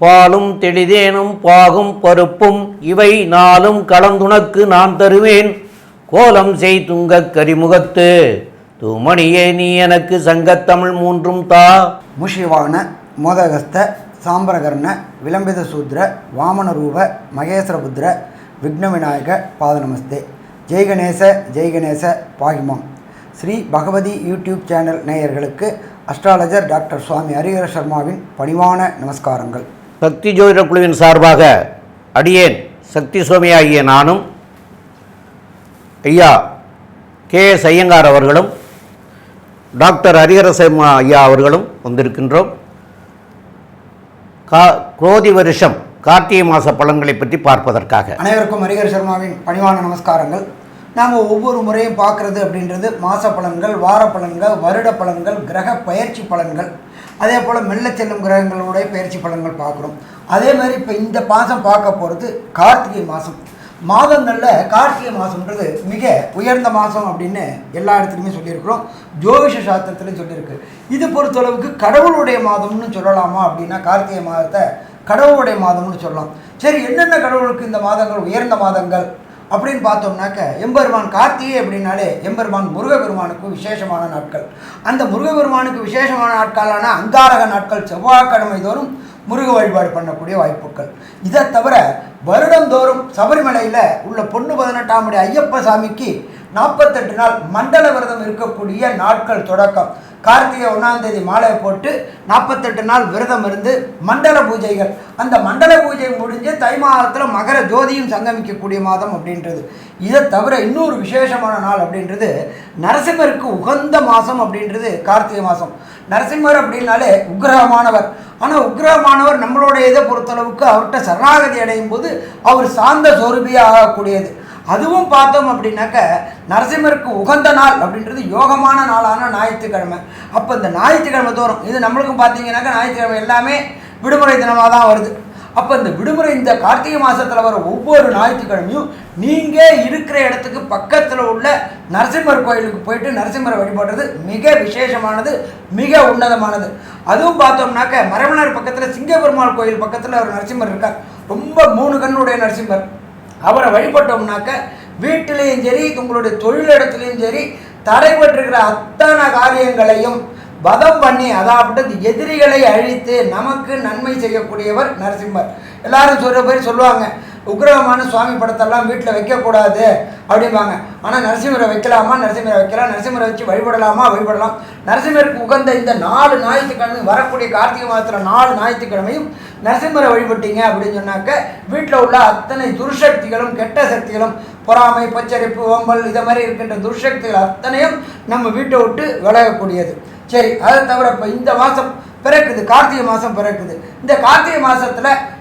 பாலும் தெளிதேனும் பாகும் பருப்பும் இவை நாளும் கலந்துனக்கு நான் தருவேன். கோலம் செய் துங்க கரிமுகத்து தூமணியே நீ எனக்கு சங்கத்தமிழ் மூன்றும் தா. முஷிவான மோதகஸ்த சாம்பரகர்ண விளம்பித சூத்ர வாமனரூப மகேஸ்வரபுத்திர விக்ன விநாயக பாதநமஸ்தே. ஜெய் ஜெய்கணேச ஜெய் பாகிமாம். ஸ்ரீ பகவதி யூடியூப் சேனல் நேயர்களுக்கு அஸ்ட்ராலஜர் டாக்டர் சுவாமி ஹரிஹர சர்மாவின் பணிவான நமஸ்காரங்கள். சக்தி ஜோதிட குழுவின் சார்பாக அடியேன் சக்தி சுவாமி ஆகிய நானும் ஐயா கே எஸ் ஐயங்கார் அவர்களும் டாக்டர் ஹரிஹரசர்மா ஐயா அவர்களும் வந்திருக்கின்றோம். கா குரோதி வருஷம் கார்த்திகை மாத பலன்களை பற்றி பார்ப்பதற்காக. அனைவருக்கும் ஹரிஹர சர்மாவின் பணிவான நமஸ்காரங்கள். நாம் ஒவ்வொரு முறையும் பார்க்குறது அப்படின்றது மாத பலன்கள் வார பலன்கள் வருட பலன்கள் கிரக பயிற்சி பலன்கள். அதே போல் மெல்ல செல்லும் கிரகங்களுடைய பயிற்சி பலன்கள் பார்க்குறோம். அதே மாதிரி இப்போ இந்த மாதம் பார்க்க போகிறது கார்த்திகை மாதம். மாதங்களில் கார்த்திகை மாதம்ன்றது மிக உயர்ந்த மாதம் அப்படின்னு எல்லா இடத்துலையுமே சொல்லியிருக்கிறோம். ஜோதிஷ சாஸ்திரத்துலையும் சொல்லியிருக்கு. இது பொறுத்தளவுக்கு கடவுளுடைய மாதம்னு சொல்லலாமா அப்படின்னா கார்த்திகை மாதத்தை கடவுளுடைய மாதம்னு சொல்லலாம். சரி என்னென்ன கடவுளுக்கு இந்த மாதங்கள் உயர்ந்த மாதங்கள்? அப்படின்னு பார்த்தோம்னாக்க எம்பெருமான் கார்த்திகை அப்படின்னாலே எம்பெருமான் முருகபெருமானுக்கு விசேஷமான நாட்கள். அந்த முருகபெருமானுக்கு விசேஷமான நாட்களான அங்காரக நாட்கள் செவ்வாய்க்கிழமை தோறும் முருக வழிபாடு பண்ணக்கூடிய வாய்ப்புகள். இதை தவிர வருடந்தோறும் சபரிமலையில் உள்ள பொண்ணு பதினெட்டாம் படி ஐயப்ப சாமிக்கு நாற்பத்தெட்டு நாள் மண்டல விரதம் இருக்கக்கூடிய நாட்கள் தொடக்கம். கார்த்திகை ஒன்றாம் தேதி மாலை போட்டு நாற்பத்தெட்டு நாள் விரதம் இருந்து மண்டல பூஜைகள். அந்த மண்டல பூஜை முடிஞ்சு தை மாதத்தில் மகர ஜோதியும் சங்கமிக்கக்கூடிய மாதம் அப்படின்றது. இதை தவிர இன்னொரு விசேஷமான நாள் அப்படின்றது நரசிம்மருக்கு உகந்த மாதம் அப்படின்றது கார்த்திகை மாதம் நரசிம்மர் அப்படின்னாலே உக்ரகமானவர். ஆனால் உக்ரகமானவர் நம்மளுடைய இதை பொறுத்தளவுக்கு அவர்கிட்ட சரணாகதி அடையும் போது அவர் சார்ந்த சொருபியாக ஆகக்கூடியது. அதுவும் பார்த்தோம் அப்படின்னாக்க நரசிம்மருக்கு உகந்த நாள் அப்படின்றது யோகமான நாளான ஞாயிற்றுக்கிழமை. அப்போ இந்த ஞாயிற்றுக்கிழமை தோறும் இது நம்மளுக்கும் பார்த்தீங்கன்னாக்கா ஞாயிற்றுக்கிழமை எல்லாமே விடுமுறை தினமாக தான் வருது. அப்போ இந்த விடுமுறை இந்த கார்த்திகை மாதத்தில் வர ஒவ்வொரு ஞாயிற்றுக்கிழமையும் நீங்கள் இருக்கிற இடத்துக்கு பக்கத்தில் உள்ள நரசிம்மர் கோயிலுக்கு போயிட்டு நரசிம்மரை வழிபடுறது மிக விசேஷமானது மிக உன்னதமானது. அதுவும் பார்த்தோம்னாக்க மரமணர் பக்கத்தில் சிங்கப்பெருமாள் கோயில் பக்கத்தில் ஒரு நரசிம்மர் இருக்கார். ரொம்ப மூணு கண்ணுடைய நரசிம்மர். அவரை வழிபட்டோம்னாக்க வீட்டிலையும் சரி உங்களுடைய தொழிலிடத்துலையும் சரி தடைபட்டிருக்கிற அத்தனை காரியங்களையும் வதம் பண்ணி அதாவது எதிரிகளை அழித்து நமக்கு நன்மை செய்யக்கூடியவர் நரசிம்மர். எல்லாரும் சொல்கிற பேர் சொல்லுவாங்க. உக்ரகமான சுவாமி படத்தெல்லாம் வீட்டில் வைக்கக்கூடாது அப்படிம்பாங்க. ஆனால் நரசிம்மரை வைக்கலாமா? நரசிம்மரை வைக்கலாம். நரசிம்மரை வச்சு வழிபடலாமா? வழிபடலாம். நரசிம்மருக்கு உகந்த இந்த நாலு ஞாயிற்றுக்கிழமை வரக்கூடிய கார்த்திகை மாதத்தில் நாலு ஞாயிற்றுக்கிழமையும் நரசிம்மரை வழிபட்டீங்க அப்படின்னு சொன்னாக்க வீட்டில் உள்ள அத்தனை துர்சக்திகளும் கெட்ட சக்திகளும் பொறாமை பச்சரிப்பு ஓம்பல் இதை மாதிரி இருக்கின்ற துர்சக்திகள் அத்தனையும் நம்ம வீட்டை விட்டு விலகக்கூடியது. சரி அதை தவிர இப்போ இந்த மாதம் பிறக்குது கார்த்திகை மாதம் பிறக்குது. இந்த கார்த்திகை மாதத்தில்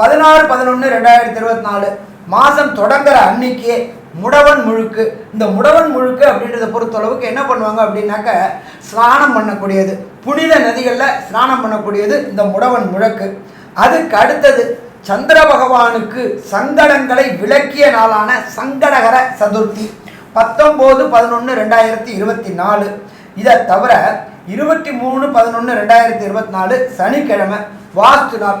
பதினாறு பதினொன்று ரெண்டாயிரத்தி இருபத்தி நாலு மாதம் தொடங்குற அன்னைக்கே முடவன் முழுக்கு. இந்த முடவன் முழுக்கு அப்படின்றத பொறுத்தளவுக்கு என்ன பண்ணுவாங்க அப்படின்னாக்க ஸ்நானம் பண்ணக்கூடியது. புனித நதிகளில் ஸ்நானம் பண்ணக்கூடியது இந்த முடவன் முழக்கு. அதுக்கு அடுத்தது சந்திர பகவானுக்கு சங்கடங்களை விளக்கிய நாளான சங்கடகர சதுர்த்தி. பத்தொம்போது பதினொன்று ரெண்டாயிரத்தி இருபத்தி நாலு. இதை தவிர இருபத்தி மூணு பதினொன்று ரெண்டாயிரத்தி இருபத்தி நாலு சனிக்கிழமை வாஸ்து நாள்.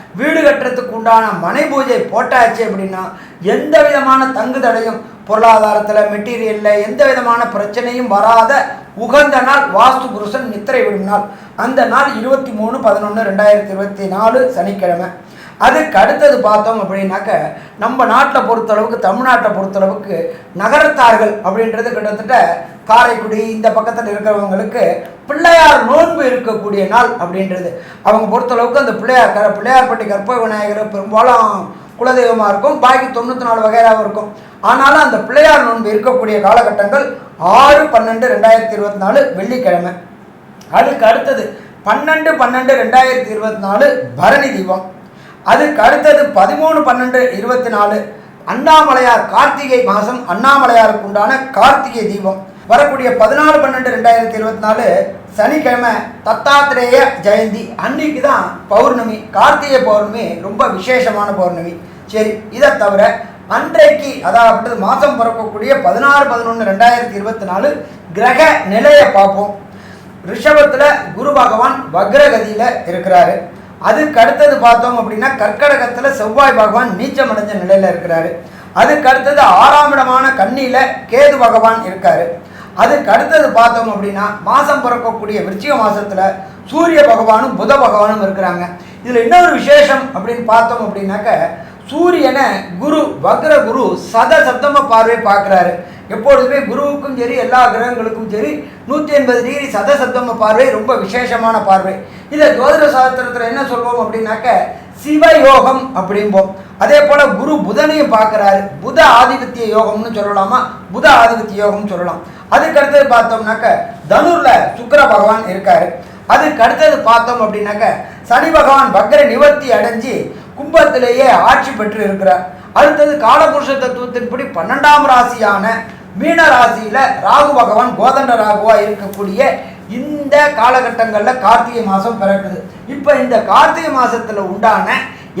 வீடு கட்டுறதுக்கு உண்டான மனை பூஜை போட்டாச்சு அப்படின்னா எந்த விதமான தங்கு தடையும் பொருளாதாரத்தில் மெட்டீரியலில் எந்த விதமான பிரச்சனையும் வராத உகந்த நாள் வாஸ்து புருஷன் நித்திரை விடும் நாள் அந்த நாள் இருபத்தி மூணு பதினொன்று ரெண்டாயிரத்தி இருபத்தி நாலு சனிக்கிழமை. அதுக்கு அடுத்தது பார்த்தோம் அப்படின்னாக்க நம்ம நாட்டில் பொறுத்தளவுக்கு தமிழ்நாட்டை பொறுத்தளவுக்கு நகரத்தார்கள் அப்படின்றது கிட்டத்தட்ட காரைக்குடி இந்த பக்கத்தில் இருக்கிறவங்களுக்கு பிள்ளையார் நோன்பு இருக்கக்கூடிய நாள் அப்படின்றது. அவங்க பொறுத்தளவுக்கு அந்த பிள்ளையார் க பிள்ளையார்பட்டி கற்ப விநாயகர் பெரும்பாலும் குலதெய்வமாக இருக்கும் பாக்கி தொண்ணூற்றி நாலு வகையாகவும் இருக்கும். ஆனாலும் அந்த பிள்ளையார் நோன்பு இருக்கக்கூடிய காலகட்டங்கள் ஆறு பன்னெண்டு ரெண்டாயிரத்தி இருபத்தி நாலு வெள்ளிக்கிழமை. அதுக்கு அடுத்தது பன்னெண்டு பன்னெண்டு ரெண்டாயிரத்தி இருபத்தி நாலு பரணி தீபம். அதுக்கு அடுத்தது பதிமூணு பன்னெண்டு இருபத்தி நாலு அண்ணாமலையார் கார்த்திகை மாதம் அண்ணாமலையாருக்கு உண்டான கார்த்திகை தீபம். வரக்கூடிய பதினாலு பன்னெண்டு ரெண்டாயிரத்தி இருபத்தி நாலு சனிக்கிழமை தத்தாத்திரேய ஜெயந்தி. அன்னைக்கு தான் பௌர்ணமி கார்த்திகை பௌர்ணமி ரொம்ப விசேஷமான பௌர்ணமி. சரி இதை தவிர அன்றைக்கு அதாவது மாதம் பிறக்கக்கூடிய பதினாறு பதினொன்று ரெண்டாயிரத்தி இருபத்தி நாலு கிரக நிலையை பார்ப்போம். ரிஷபத்தில் குரு பகவான் வக்ரகதியில் இருக்கிறாரு. அதுக்கு அடுத்தது பார்த்தோம் அப்படின்னா கற்கடகத்தில் செவ்வாய் பகவான் நீச்சம் அடைஞ்ச நிலையில் இருக்கிறாரு. அதுக்கு அடுத்தது ஆறாம் இடமான கண்ணியில் கேது பகவான் இருக்காரு. அதுக்கு அடுத்தது பார்த்தோம் அப்படின்னா மாதம் பிறக்கக்கூடிய விருச்சிக மாதத்தில் சூரிய பகவானும் புத பகவானும் இருக்கிறாங்க. இதில் இன்னொரு விசேஷம் அப்படின்னு பார்த்தோம் அப்படின்னாக்க சூரியனை குரு வக்ர குரு சத சப்தம பார்வை பார்க்குறாரு. எப்பொழுதுமே குருவுக்கும் சரி எல்லா கிரகங்களுக்கும் சரி நூற்றி எண்பது டிகிரி சத சப்தம பார்வை ரொம்ப விசேஷமான பார்வை. இதை ஜோதிட சாஸ்திரத்தில் என்ன சொல்வோம் அப்படின்னாக்க சிவயோகம் அப்படிம்போம். அதே போல் குரு புதனையும் பார்க்குறாரு. புத ஆதிபத்திய யோகம்னு சொல்லலாமா? புத ஆதிபத்திய யோகம்னு சொல்லலாம். அதுக்கு அடுத்தது பார்த்தோம்னாக்க தனுரில் சுக்கர பகவான் இருக்கார். அதுக்கு அடுத்தது பார்த்தோம் அப்படின்னாக்க சனி பகவான் வக்ர நிவர்த்தி அடைஞ்சு கும்பத்திலேயே ஆட்சி பெற்று இருக்கிறார் அடுத்தது காலபுருஷ தத்துவத்தின்படி பன்னெண்டாம் ராசியான மீன ராசியில ராகு பகவான் கோதண்ட ராகுவா இருக்கக்கூடிய இந்த காலகட்டங்களில் கார்த்திகை மாதம் பிறக்குது. இப்போ இந்த கார்த்திகை மாதத்தில் உண்டான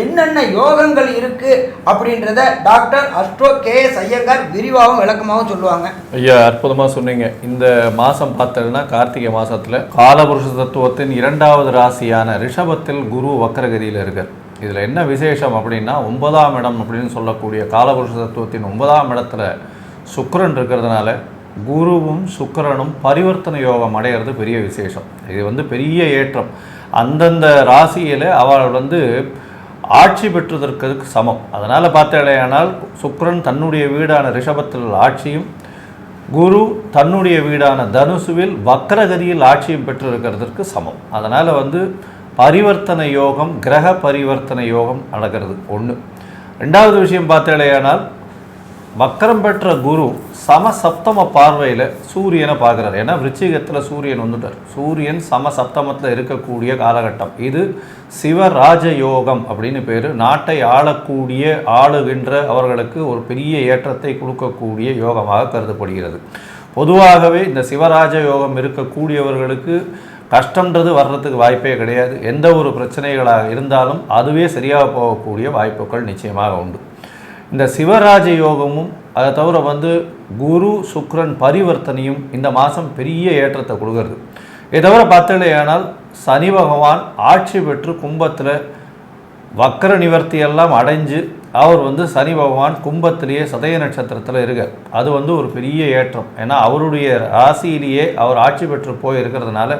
என்னென்ன யோகங்கள் இருக்கு அப்படின்றத doctor astro K S Iyengar விரிவாகவும் விளக்கமாகவும் சொல்லுவாங்க. ஐயா அற்புதமாக சொன்னீங்க. இந்த மாதம் பார்த்ததுன்னா கார்த்திகை மாதத்தில் காலபுருஷ தத்துவத்தின் இரண்டாவது ராசியான ரிஷபத்தில் குரு வக்கரகிரியில் இருக்கார். இதில் என்ன விசேஷம் அப்படின்னா ஒன்பதாம் இடம் அப்படின்னு சொல்லக்கூடிய காலபுருஷ தத்துவத்தின் ஒன்பதாம் இடத்துல சுக்கரன் இருக்கிறதுனால குருவும் சுக்கரனும் பரிவர்த்தனை யோகம் அடையிறது பெரிய விசேஷம். இது வந்து பெரிய ஏற்றம். அந்தந்த ராசியில் அவள் வந்து ஆட்சி பெற்றதற்கு சமம். அதனால் பார்த்தாலேயானால் சுக்கரன் தன்னுடைய வீடான ரிஷபத்தில் ஆட்சியும் குரு தன்னுடைய வீடான தனுசுவில் வக்கரகதியில் ஆட்சியும் பெற்றிருக்கிறதற்கு சமம். அதனால் வந்து பரிவர்த்தனை யோகம் கிரக பரிவர்த்தனை யோகம் நடக்கிறது. ஒன்று ரெண்டாவது விஷயம் பார்த்தாலேயானால் வக்கரம் பெற்ற குரு சம சப்தம பார்வையில் சூரியனை பார்க்குறாரு. ஏன்னா விருச்சிகத்தில் சூரியன் வந்துட்டார். சூரியன் சம சப்தமத்தில் இருக்கக்கூடிய காலகட்டம். இது சிவராஜ யோகம் அப்படின்னு பேர். நாட்டை ஆளக்கூடிய ஆளுகின்ற அவர்களுக்கு ஒரு பெரிய ஏற்றத்தை கொடுக்கக்கூடிய யோகமாக கருதப்படுகிறது. பொதுவாகவே இந்த சிவராஜ யோகம் இருக்கக்கூடியவர்களுக்கு கஷ்டன்றது வர்றதுக்கு வாய்ப்பே கிடையாது. எந்த ஒரு பிரச்சனைகளாக இருந்தாலும் அதுவே சரியாக போகக்கூடிய வாய்ப்புகள் நிச்சயமாக உண்டு. இந்த சிவராஜ யோகமும் அதை தவிர வந்து குரு சுக்ரன் பரிவர்த்தனையும் இந்த மாதம் பெரிய ஏற்றத்தை கொடுக்கறது. இதை தவிர பார்த்தலையானால் சனி பகவான் ஆட்சி பெற்று கும்பத்தில் வக்கர நிவர்த்தி எல்லாம் அடைஞ்சு அவர் வந்து சனி பகவான் கும்பத்திலேயே சதய நட்சத்திரத்தில் இருக்கார். அது வந்து ஒரு பெரிய ஏற்றம். ஏன்னா அவருடைய ராசியிலேயே அவர் ஆட்சி பெற்று போய் இருக்கிறதுனால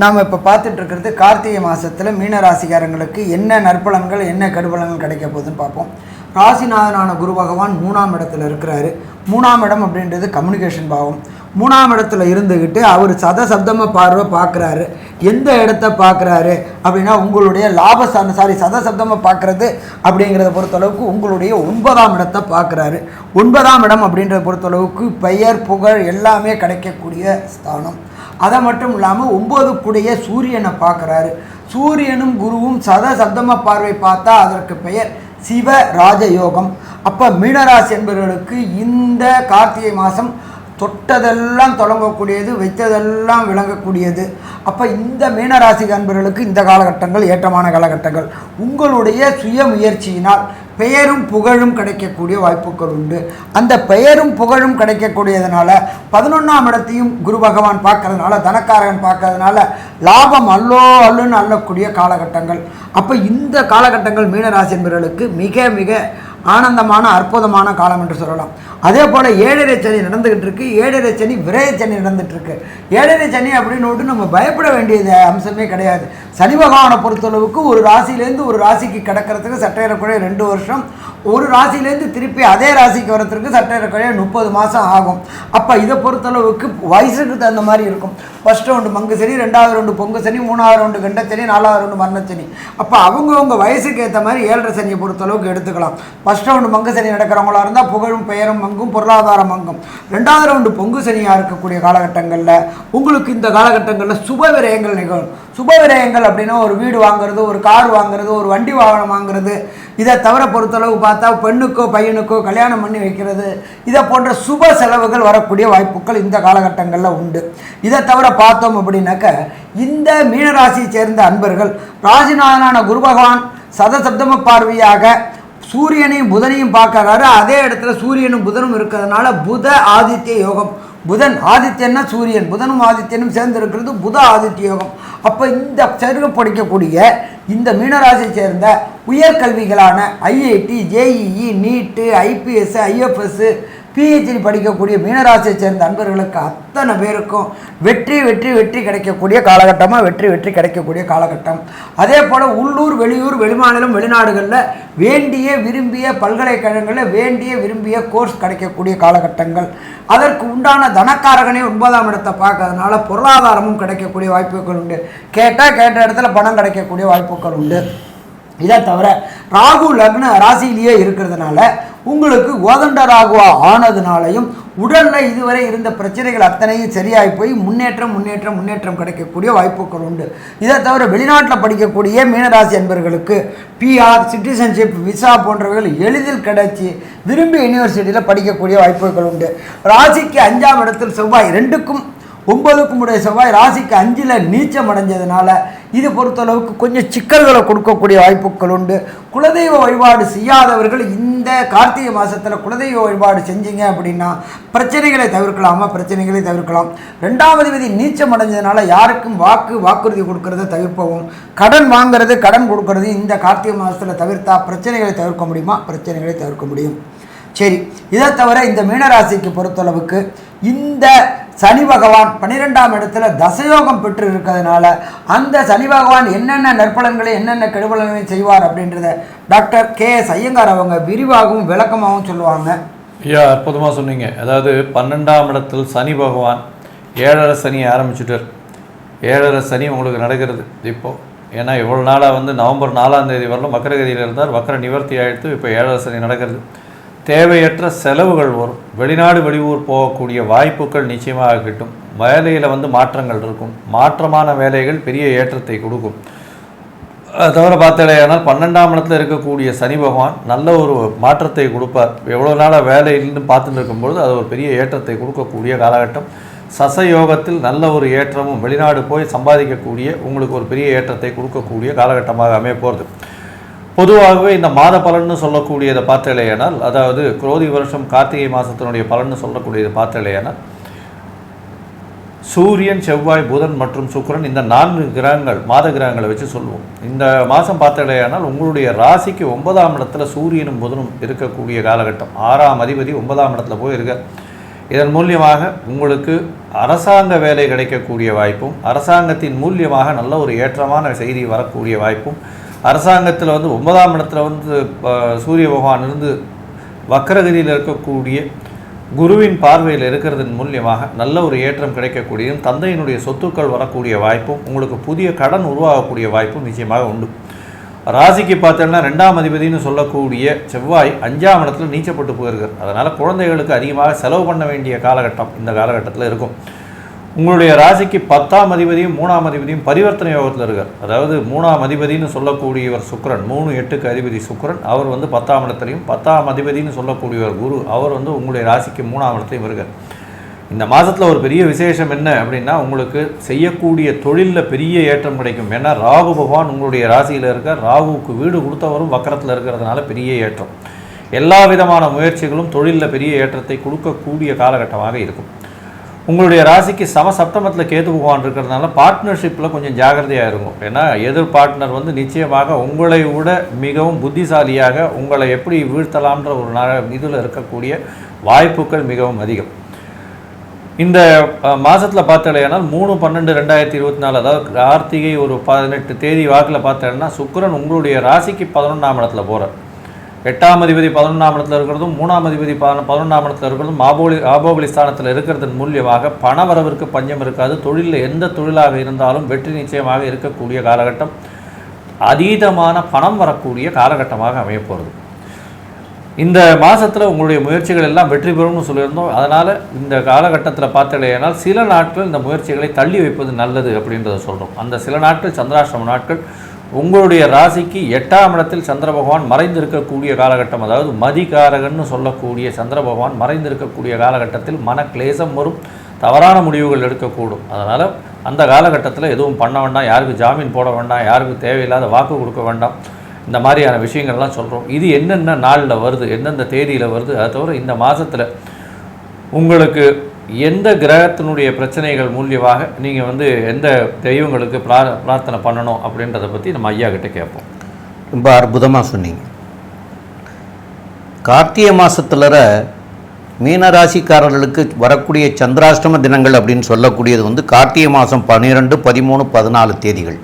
நாம் இப்போ பார்த்துட்டு இருக்கிறது கார்த்திகை மாதத்தில் மீனராசிக்காரங்களுக்கு என்ன நற்பலன்கள் என்ன கெடுபலன்கள் கிடைக்க போகுதுன்னு பார்ப்போம். ராசிநாதனான குரு பகவான் மூணாம் இடத்துல இருக்கிறாரு. மூணாம் இடம் அப்படின்றது கம்யூனிகேஷன் பாவம். மூணாம் இடத்துல இருந்துக்கிட்டு அவர் சத சப்தமாக பார்வை பார்க்குறாரு. எந்த இடத்த பார்க்குறாரு அப்படின்னா உங்களுடைய லாபஸ்தான சாரி சத சப்தமாக பார்க்குறது அப்படிங்கிறத பொறுத்தளவுக்கு உங்களுடைய ஒன்பதாம் இடத்தை பார்க்குறாரு. ஒன்பதாம் இடம் அப்படின்றத பொறுத்தளவுக்கு பெயர் புகழ் எல்லாமே கிடைக்கக்கூடிய ஸ்தானம். அதை மட்டும் இல்லாமல் ஒன்பதுக்குடைய சூரியனை பார்க்குறாரு. சூரியனும் குருவும் சத சப்தம பார்வை பார்த்தா அதற்கு பெயர் சிவ ராஜயோகம். அப்போ மீனராசி என்பவர்களுக்கு இந்த கார்த்திகை மாதம் தொட்டதெல்லாம் தொடங்கக்கூடியது வைத்ததெல்லாம் விளங்கக்கூடியது. அப்போ இந்த மீனராசி அன்பர்களுக்கு இந்த காலகட்டங்கள் ஏற்றமான காலகட்டங்கள். உங்களுடைய சுய முயற்சியினால் பெயரும் புகழும் கிடைக்கக்கூடிய வாய்ப்புகள் உண்டு. அந்த பெயரும் புகழும் கிடைக்கக்கூடியதுனால பதினொன்றாம் இடத்தையும் குரு பகவான் பார்க்கறதுனால தனக்காரகன் பார்க்கறதுனால லாபம் அல்லோ அல்லுன்னு அள்ளக்கூடிய காலகட்டங்கள். அப்போ இந்த காலகட்டங்கள் மீனராசி என்பவர்களுக்கு மிக மிக ஆனந்தமான அற்புதமான காலம் என்று சொல்லலாம். அதே போல் ஏழரை சனி நடந்துகிட்டு இருக்கு. ஏழரை சனி விரைய சனி நடந்துட்டு இருக்கு. ஏழரை சனி அப்படின்னு நம்ம பயப்பட வேண்டியது அம்சமே கிடையாது. சனி பகவானை பொறுத்தளவுக்கு ஒரு ராசியிலேருந்து ஒரு ராசிக்கு கிடக்கிறதுக்கு சட்டையறக்குறைய ரெண்டு வருஷம். ஒரு ராசியிலேருந்து திருப்பி அதே ராசிக்கு வரத்துக்கு சட்டையறக்குறைய முப்பது மாதம் ஆகும். அப்போ இதை பொறுத்தளவுக்கு வயசுக்கு தகுந்த மாதிரி இருக்கும். ஃபஸ்ட் ரவுண்டு மங்கு சனி ரெண்டாவது ரவுண்டு பொங்கு சனி மூணாவது ரவுண்டு கண்ட சனி நாலாவது ரவுண்டு மரண சனி. அப்போ அவங்கவுங்க வயசுக்கு ஏற்ற மாதிரி ஏழரை சனியை பொறுத்தளவுக்கு எடுத்துக்கலாம். ஃபஸ்ட் ரவுண்டு மங்கு சனி நடக்கிறவங்களா இருந்தால் புகழும் பெயரும் மங்கும் பொருளாதாரம் மங்கும் ரெண்டாவது ரவுண்டு பொங்கு சனியாக இருக்கக்கூடிய காலகட்டங்களில் உங்களுக்கு இந்த காலகட்டங்களில் சுப விரயங்கள் நிகழும். சுப விரயங்கள் அப்படின்னா ஒரு வீடு வாங்குறது ஒரு கார் வாங்குறது ஒரு வண்டி வாகனம் வாங்குறது. இதை தவிர பொறுத்தளவு பார்த்தா பெண்ணுக்கோ பையனுக்கோ கல்யாணம் பண்ணி வைக்கிறது. இதை போன்ற சுப செலவுகள் வரக்கூடிய வாய்ப்புகள் இந்த காலகட்டங்களில் உண்டு. இதை தவிர பார்த்தோம் அப்படின்னாக்க இந்த மீனராசியை சேர்ந்த அன்பர்கள் ராசிநாதனான குரு பகவான் சதசப்தம பார்வையாக சூரியனையும் புதனையும் பார்க்கறாரு. அதே இடத்துல சூரியனும் புதனும் இருக்கிறதுனால புத ஆதித்ய யோகம். புதன் ஆதித்யன்னா சூரியன் புதனும் ஆதித்யனும் சேர்ந்து இருக்கிறது புத ஆதித்ய யோகம். அப்போ இந்த செருக படிக்கக்கூடிய இந்த மீனராசியை சேர்ந்த உயர்கல்விகளான IIT JEE NEET IPS IFS PhD படிக்கக்கூடிய மீனராசியை சேர்ந்த அன்பர்களுக்கு அத்தனை பேருக்கும் வெற்றி வெற்றி வெற்றி கிடைக்கக்கூடிய காலகட்டமாக வெற்றி வெற்றி கிடைக்கக்கூடிய காலகட்டம். அதே போல் உள்ளூர் வெளியூர் வெளிமாநிலம் வெளிநாடுகளில் வேண்டிய விரும்பிய பல்கலைக்கழகங்களில் வேண்டிய விரும்பிய கோர்ஸ் கிடைக்கக்கூடிய காலகட்டங்கள். அதற்கு உண்டான தனக்காரகனே ஒன்பதாம் இடத்தை பார்க்கறதுனால பொருளாதாரமும் கிடைக்கக்கூடிய வாய்ப்புகள் உண்டு. கேட்டால் கேட்ட இடத்துல பணம் கிடைக்கக்கூடிய வாய்ப்புகள் உண்டு. இதை தவிர ராகு லக்ன ராசியிலேயே இருக்கிறதுனால உங்களுக்கு கோதண்டராகுவா ஆனதுனாலையும் உடலில் இதுவரை இருந்த பிரச்சனைகள் அத்தனையும் சரியாகி போய் முன்னேற்றம் முன்னேற்றம் முன்னேற்றம் கிடைக்கக்கூடிய வாய்ப்புகள் உண்டு. இதை தவிர வெளிநாட்டில் படிக்கக்கூடிய மீனராசி என்பர்களுக்கு பிஆர் சிட்டிசன்ஷிப் விசா போன்றவைகள் எளிதில் கிடைச்சி விரும்பி யூனிவர்சிட்டியில் படிக்கக்கூடிய வாய்ப்புகள் உண்டு. ராசிக்கு அஞ்சாம் இடத்தில் செவ்வாய் ரெண்டுக்கும் ஒன்பதுக்கும் உடைய செவ்வாய் ராசிக்கு அஞ்சில் நீச்சம் அடைஞ்சதுனால இது பொறுத்தளவுக்கு கொஞ்சம் சிக்கல்களை கொடுக்கக்கூடிய வாய்ப்புகள் உண்டு. குலதெய்வ வழிபாடு செய்யாதவர்கள் இந்த கார்த்திகை மாதத்தில் குலதெய்வ வழிபாடு செஞ்சீங்க அப்படின்னா பிரச்சனைகளை தவிர்க்கலாமா? பிரச்சனைகளை தவிர்க்கலாம். ரெண்டாவது விதி நீச்சம் அடைஞ்சதுனால யாருக்கும் வாக்கு வாக்குறுதி கொடுக்கறத தவிர்ப்பவும் கடன் வாங்குறது கடன் கொடுக்கறது இந்த கார்த்திகை மாதத்தில் தவிர்த்தா பிரச்சனைகளை தவிர்க்க முடியுமா? பிரச்சனைகளை தவிர்க்க முடியும். சரி இதை தவிர இந்த மீனராசிக்கு பொறுத்தளவுக்கு இந்த சனி பகவான் பன்னிரெண்டாம் இடத்துல தசயோகம் பெற்று இருக்கிறதுனால அந்த சனி பகவான் என்னென்ன நற்பலன்களை என்னென்ன கெடுபலன்களை செய்வார் அப்படின்றத டாக்டர் கே எஸ் ஐயங்கார் அவங்க விரிவாகவும் விளக்கமாகவும் சொல்லுவாங்க. ஐயா அற்புதமாக சொன்னீங்க. அதாவது பன்னெண்டாம் இடத்தில் சனி பகவான் ஏழரை சனி ஆரம்பிச்சுட்டார். ஏழரை சனி உங்களுக்கு நடக்கிறது. இப்போது ஏன்னா இவ்வளோ நாளாக வந்து நவம்பர் நாலாம் தேதி வரலும் மக்கரகதியில் இருந்தார். வக்கர நிவர்த்தி ஆகிடுத்து இப்போ ஏழரை சனி நடக்கிறது. தேவையற்ற செலவுகள் வரும். வெளிநாடு வெளியூர் போகக்கூடிய வாய்ப்புகள் நிச்சயமாக கிட்டும். வேலையில் வந்து மாற்றங்கள் இருக்கும். மாற்றமான வேலைகள் பெரிய ஏற்றத்தை கொடுக்கும். தவிர பார்த்தாலேயானால் பன்னெண்டாம் இடத்துல இருக்கக்கூடிய சனி பகவான் நல்ல ஒரு மாற்றத்தை கொடுப்பார். எவ்வளோ நாளாக வேலையிலிருந்து பார்த்துட்டு இருக்கும்பொழுது அது ஒரு பெரிய ஏற்றத்தை கொடுக்கக்கூடிய காலகட்டம். சசயோகத்தில் நல்ல ஒரு ஏற்றமும் வெளிநாடு போய் சம்பாதிக்கக்கூடிய உங்களுக்கு ஒரு பெரிய ஏற்றத்தை கொடுக்கக்கூடிய காலகட்டமாக அமைய போகிறது பொதுவாகவே இந்த மாத பலன்னு சொல்லக்கூடியதை பார்த்தலையானால் அதாவது குரோதி வருஷம் கார்த்திகை மாதத்தினுடைய பலன்னு சொல்லக்கூடியதை பார்த்தலையானால் சூரியன் செவ்வாய் புதன் மற்றும் சுக்கிரன் இந்த நான்கு கிரகங்கள் மாத கிரகங்களை வச்சு சொல்லுவோம் இந்த மாதம் பார்த்தாலேயானால் உங்களுடைய ராசிக்கு ஒன்பதாம் இடத்துல சூரியனும் புதனும் இருக்கக்கூடிய காலகட்டம். ஆறாம் அதிபதி ஒன்பதாம் இடத்துல போய் இருக்க இதன் மூலியமாக உங்களுக்கு அரசாங்க வேலை கிடைக்கக்கூடிய வாய்ப்பும் அரசாங்கத்தின் மூலியமாக நல்ல ஒரு ஏற்றமான செய்தி வரக்கூடிய வாய்ப்பும் அரசாங்கத்தில் வந்து ஒன்பதாம் இடத்துல வந்து சூரிய பகவான் இருந்து வக்கரகதியில் இருக்கக்கூடிய குருவின் பார்வையில் இருக்கிறதன் மூலியமாக நல்ல ஒரு ஏற்றம் கிடைக்கக்கூடியதும் தந்தையினுடைய சொத்துக்கள் வரக்கூடிய வாய்ப்பும் உங்களுக்கு புதிய கடன் உருவாகக்கூடிய வாய்ப்பும் நிச்சயமாக உண்டு. ராசிக்கு பார்த்தோம்னா ரெண்டாம் அதிபதினு சொல்லக்கூடிய செவ்வாய் அஞ்சாம் இடத்துல நீச்சப்பட்டு போயிருக்கார். அதனால் குழந்தைகளுக்கு அதிகமாக செலவு பண்ண வேண்டிய காலகட்டம் இந்த காலகட்டத்தில் இருக்கும். உங்களுடைய ராசிக்கு பத்தாம் அதிபதியும் மூணாம் அதிபதியும் பரிவர்த்தனை யோகத்தில் இருக்கார். அதாவது மூணாம் அதிபதினு சொல்லக்கூடியவர் சுக்ரன் மூணு எட்டுக்கு அதிபதி சுக்ரன் அவர் வந்து பத்தாம் இடத்துலையும் பத்தாம் அதிபதினு சொல்லக்கூடியவர் குரு அவர் வந்து உங்களுடைய ராசிக்கு மூணாம் இடத்தையும் இருக்கார். இந்த மாதத்தில் ஒரு பெரிய விசேஷம் என்ன அப்படின்னா உங்களுக்கு செய்யக்கூடிய தொழிலில் பெரிய ஏற்றம் கிடைக்கும். ஏன்னா ராகு பகவான் உங்களுடைய ராசியில் இருக்க ராகுவுக்கு வீடு கொடுத்தவரும் வக்கரத்தில் இருக்கிறதுனால பெரிய ஏற்றம். எல்லா விதமான முயற்சிகளும் தொழிலில் பெரிய ஏற்றத்தை கொடுக்கக்கூடிய காலகட்டமாக இருக்கும். உங்களுடைய ராசிக்கு சம சப்தமத்தில் கேது பகவான் இருக்கிறதுனால பார்ட்னர்ஷிப்பில் கொஞ்சம் ஜாகிரதையாக இருக்கும் ஏன்னா எதிர் பார்ட்னர் வந்து நிச்சயமாக உங்களை விட மிகவும் புத்திசாலியாக உங்களை எப்படி வீழ்த்தலாம்ன்ற ஒரு இதில் இருக்கக்கூடிய வாய்ப்புகள் மிகவும் அதிகம். இந்த மாதத்தில் பார்த்தலையானால் மூணு பன்னெண்டு ரெண்டாயிரத்தி இருபத்தி நாலு அதாவது கார்த்திகை ஒரு பதினெட்டு தேதி வாக்கில் பார்த்தேன்னா சுக்கிரன் உங்களுடைய ராசிக்கு பதினொன்றாம் இடத்துல போகிறார் எட்டாம் அதிபதி பதினொன்றாம் இடத்துல இருக்கிறதும் மூணாம் அதிபதி பதினொன்றாம் இடத்துல இருக்கிறதும் ஆபோலி ஆபோபலி ஸ்தானத்தில் இருக்கிறதன் மூலியமாக பண வரவிற்கு பஞ்சம் இருக்காது. தொழிலில் எந்த தொழிலாக இருந்தாலும் வெற்றி நிச்சயமாக இருக்கக்கூடிய காலகட்டம் அதீதமான பணம் வரக்கூடிய காலகட்டமாக அமையப்போகிறது இந்த மாதத்தில் உங்களுடைய முயற்சிகள் எல்லாம் வெற்றி பெறும்னு சொல்லியிருந்தோம். அதனால் இந்த காலகட்டத்தில் பார்த்தலையானால் சில நாட்கள் இந்த முயற்சிகளை தள்ளி வைப்பது நல்லது அப்படின்றத சொல்கிறோம் அந்த சில நாட்கள் சந்திராஷ்டம நாட்கள் உங்களுடைய ராசிக்கு எட்டாம் இடத்தில் சந்திர பகவான் மறைந்திருக்கக்கூடிய காலகட்டம் அதாவது மதிகாரகன்னு சொல்லக்கூடிய சந்திர பகவான் மறைந்திருக்கக்கூடிய காலகட்டத்தில் மன கிளேசம் வரும் தவறான முடிவுகள் எடுக்கக்கூடும். அதனால் அந்த காலகட்டத்தில் எதுவும் பண்ண வேண்டாம் யாருக்கு ஜாமீன் போட வேண்டாம் யாருக்கு தேவையில்லாத வாக்கு கொடுக்க வேண்டாம் இந்த மாதிரியான விஷயங்கள்லாம் சொல்கிறோம் இது என்னென்ன நாளில் வருது எந்தெந்த தேதியில் வருது அதை தவிர இந்த மாதத்தில் உங்களுக்கு எந்த கிரகத்தினுடைய பிரச்சனைகள் மூலியமாக நீங்கள் வந்து எந்த தெய்வங்களுக்கு பிரார் பிரார்த்தனை பண்ணணும் அப்படின்றத பற்றி நம்ம ஐயா கிட்டே கேட்போம். ரொம்ப அற்புதமாக சொன்னீங்க. கார்த்திகை மாதத்துல மீனராசிக்காரர்களுக்கு வரக்கூடிய சந்திராஷ்டம தினங்கள் அப்படின்னு சொல்லக்கூடியது வந்து கார்த்திகை மாதம் பன்னிரெண்டு பதிமூணு பதினாலு தேதிகள்.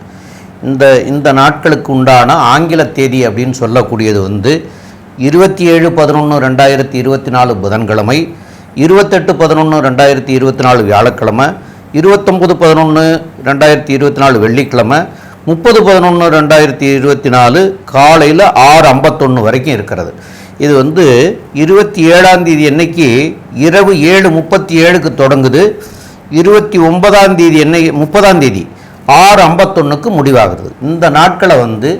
இந்த இந்த நாட்களுக்கு உண்டான ஆங்கில தேதி அப்படின்னு சொல்லக்கூடியது வந்து இருபத்தி ஏழு பதினொன்று ரெண்டாயிரத்தி இருபத்தி நாலு புதன்கிழமை. இருபத்தெட்டு பதினொன்று ரெண்டாயிரத்தி இருபத்தி நாலு வியாழக்கிழமை இருபத்தொம்பது பதினொன்று ரெண்டாயிரத்தி இருபத்தி நாலு வெள்ளிக்கிழமை முப்பது பதினொன்று ரெண்டாயிரத்தி இருபத்தி நாலு காலையில் ஆறு ஐம்பத்தொன்று வரைக்கும் இருக்கிறது. இது வந்து இருபத்தி ஏழாம் தேதி அன்னைக்கு இரவு ஏழு முப்பத்தி ஏழுக்கு தொடங்குது. இருபத்தி ஒன்பதாம் தேதி என்னை முப்பதாம் தேதி ஆறு ஐம்பத்தொன்றுக்கு முடிவாகிறது. இந்த நாட்களை வந்து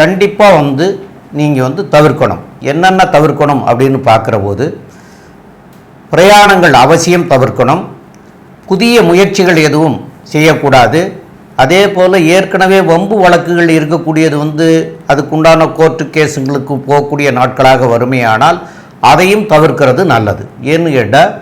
கண்டிப்பாக வந்து நீங்கள் வந்து தவிர்க்கணும். என்னென்ன தவிர்க்கணும் அப்படின்னு பார்க்குற போது பிரயாணங்கள் அவசியம் தவிர்க்கணும். புதிய முயற்சிகள் எதுவும் செய்யக்கூடாது. அதே போல் ஏற்கனவே வம்பு வழக்குகள் இருக்கக்கூடியது வந்து அதுக்குண்டான கோர்ட்டு கேஸுங்களுக்கு போகக்கூடிய நாட்களாக வருமையானால் அதையும் தவிர்க்கிறது நல்லது. ஏன்னு கேட்டால்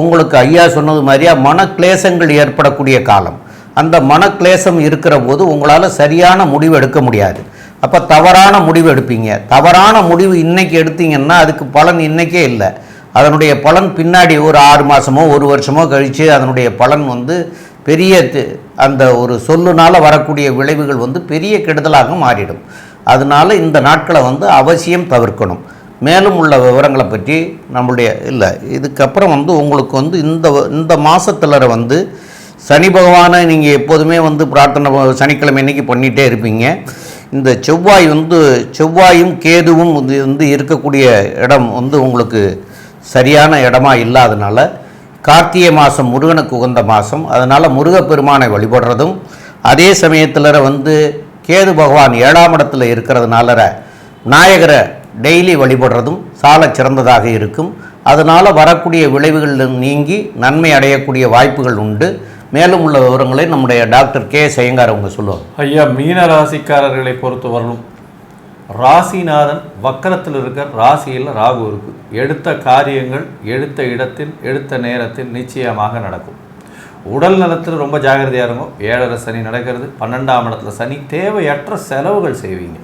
உங்களுக்கு ஐயா சொன்னது மாதிரியா மனக்லேசங்கள் ஏற்படக்கூடிய காலம். அந்த மனக்லேசம் இருக்கிற போது உங்களால் சரியான முடிவு எடுக்க முடியாது. அப்போ தவறான முடிவு எடுப்பீங்க. தவறான முடிவு இன்றைக்கி எடுத்தீங்கன்னா அதுக்கு பலன் இன்றைக்கே இல்லை. அதனுடைய பலன் பின்னாடி ஒரு ஆறு மாதமோ ஒரு வருஷமோ கழித்து அதனுடைய பலன் வந்து பெரிய அந்த ஒரு சொல்லுனால் வரக்கூடிய விளைவுகள் வந்து பெரிய கெடுதலாக மாறிடும். அதனால இந்த நாட்களை வந்து அவசியம் தவிர்க்கணும். மேலும் உள்ள விவரங்களை பற்றி நம்மளுடைய இல்லை இதுக்கப்புறம் வந்து உங்களுக்கு வந்து இந்த இந்த மாதத்தில் வந்து சனி பகவானை நீங்கள் எப்போதுமே வந்து பிரார்த்தனை சனிக்கிழமை இன்றைக்கி பண்ணிகிட்டே இருப்பீங்க. இந்த செவ்வாய் வந்து செவ்வாயும் கேதுவும் வந்து வந்து இருக்கக்கூடிய இடம் வந்து உங்களுக்கு சரியான இடமா இல்லாதனால கார்த்திகை மாதம் முருகனுக்கு உகந்த மாதம் அதனால் முருகப்பெருமானை வழிபடுறதும் அதே சமயத்தில் வந்து கேது பகவான் ஏழாம் இடத்துல இருக்கிறதுனால விநாயகரை டெய்லி வழிபடுறதும் சால சிறந்ததாக இருக்கும். அதனால் வரக்கூடிய விளைவுகள் நீங்கி நன்மை அடையக்கூடிய வாய்ப்புகள் உண்டு. மேலும் உள்ள விவரங்களை நம்முடைய டாக்டர் கே. சயங்கார் அவங்க சொல்லுவாங்க ஐயா மீன ராசிக்காரர்களை பொறுத்து வரலும் ராசிநாதன் வக்கரத்தில் இருக்கிற ராசியில் ராகு இருக்குது எடுத்த காரியங்கள் எடுத்த இடத்தில் எடுத்த நேரத்தில் நிச்சயமாக நடக்கும். உடல் நலத்தில் ரொம்ப ஜாகிரதையாக இருக்கும் ஏழரை சனி நடக்கிறது. பன்னெண்டாம் இடத்துல சனி தேவையற்ற செலவுகள் செய்வீங்க.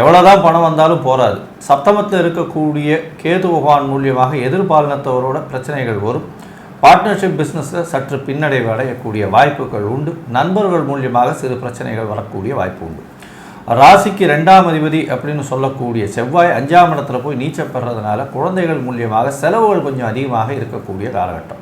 எவ்வளோதான் பணம் வந்தாலும் போராது சப்தமத்தில் இருக்கக்கூடிய கேது பகவான் மூலியமாக எதிர்பாலினத்தவரோட பிரச்சனைகள் வரும். பார்ட்னர்ஷிப் பிஸ்னஸில் சற்று பின்னடைவு அடையக்கூடிய வாய்ப்புகள் உண்டு. நண்பர்கள் மூலியமாக சிறு பிரச்சனைகள் வரக்கூடிய வாய்ப்பு உண்டு. ராசிக்கு ரெண்டாம் அதிபதி அப்படின்னு சொல்லக்கூடிய செவ்வாய் அஞ்சாம் இடத்துல போய் நீச்சல் பெறதுனால குழந்தைகள் மூலியமாக செலவுகள் கொஞ்சம் அதிகமாக இருக்கக்கூடிய காலகட்டம்.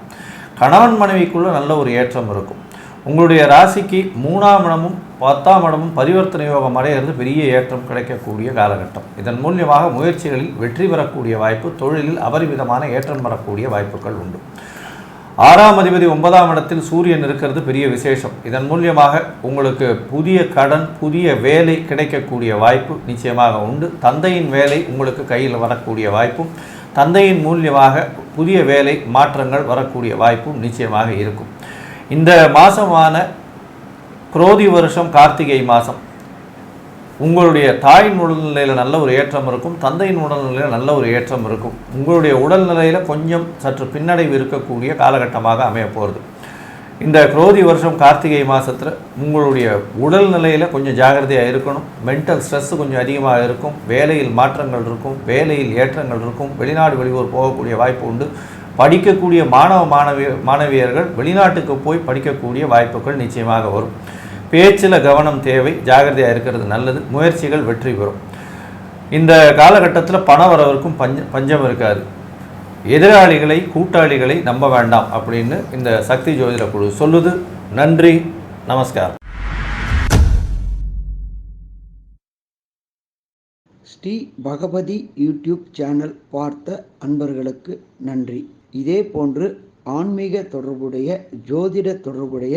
கணவன் மனைவிக்குள்ள நல்ல ஒரு ஏற்றம் இருக்கும். உங்களுடைய ராசிக்கு மூணாம் இடமும் பத்தாம் இடமும் பரிவர்த்தனை யோகம் அடையிறது பெரிய ஏற்றம் கிடைக்கக்கூடிய காலகட்டம். இதன் மூலியமாக முயற்சிகளில் வெற்றி பெறக்கூடிய வாய்ப்பு தொழிலில் அபரிமிதமான ஏற்றம் பெறக்கூடிய வாய்ப்புகள் உண்டு. ஆறாம் அதிபதி ஒன்பதாம் இடத்தில் சூரியன் இருக்கிறது பெரிய விசேஷம். இதன் மூலியமாக உங்களுக்கு புதிய கடன் புதிய வேலை கிடைக்கக்கூடிய வாய்ப்பு நிச்சயமாக உண்டு. தந்தையின் வேலை உங்களுக்கு கையில் வரக்கூடிய வாய்ப்பும் தந்தையின் மூலியமாக புதிய வேலை மாற்றங்கள் வரக்கூடிய வாய்ப்பும் நிச்சயமாக இருக்கும். இந்த மாதமான குரோதி வருஷம் கார்த்திகை மாதம் உங்களுடைய தாயின் உடல்நிலையில் நல்ல ஒரு ஏற்றம் இருக்கும் தந்தையின் உடல்நிலையில் நல்ல ஒரு ஏற்றம் இருக்கும். உங்களுடைய உடல்நிலையில் கொஞ்சம் சற்று பின்னடைவு இருக்கக்கூடிய காலகட்டமாக அமைய போகிறது இந்த குரோதி வருஷம் கார்த்திகை மாதத்தில் உங்களுடைய உடல்நிலையில் கொஞ்சம் ஜாகிரதையாக இருக்கணும். மென்டல் ஸ்ட்ரெஸ் கொஞ்சம் அதிகமாக இருக்கும். வேலையில் மாற்றங்கள் இருக்கும். வேலையில் ஏற்றங்கள் இருக்கும். வெளிநாடு வெளியூர் போகக்கூடிய வாய்ப்பு உண்டு. படிக்கக்கூடிய மாணவ மாணவி மாணவியர்கள் வெளிநாட்டுக்கு போய் படிக்கக்கூடிய வாய்ப்புகள் நிச்சயமாக வரும். பேச்சில் கவனம் தேவை ஜாகிரதையாக இருக்கிறது நல்லது முயற்சிகள் வெற்றி பெறும். இந்த காலகட்டத்தில் பண வரவருக்கும் பஞ்ச பஞ்சம் இருக்காது. எதிராளிகளை கூட்டாளிகளை நம்ப வேண்டாம் அப்படின்னு இந்த சக்தி ஜோதிட குழு சொல்லுது. நன்றி நமஸ்காரம். ஸ்ரீ பகவதி யூடியூப் சேனல் பார்த்த அன்பர்களுக்கு நன்றி. இதே போன்று ஆன்மீக தொடர்புடைய ஜோதிட தொடர்புடைய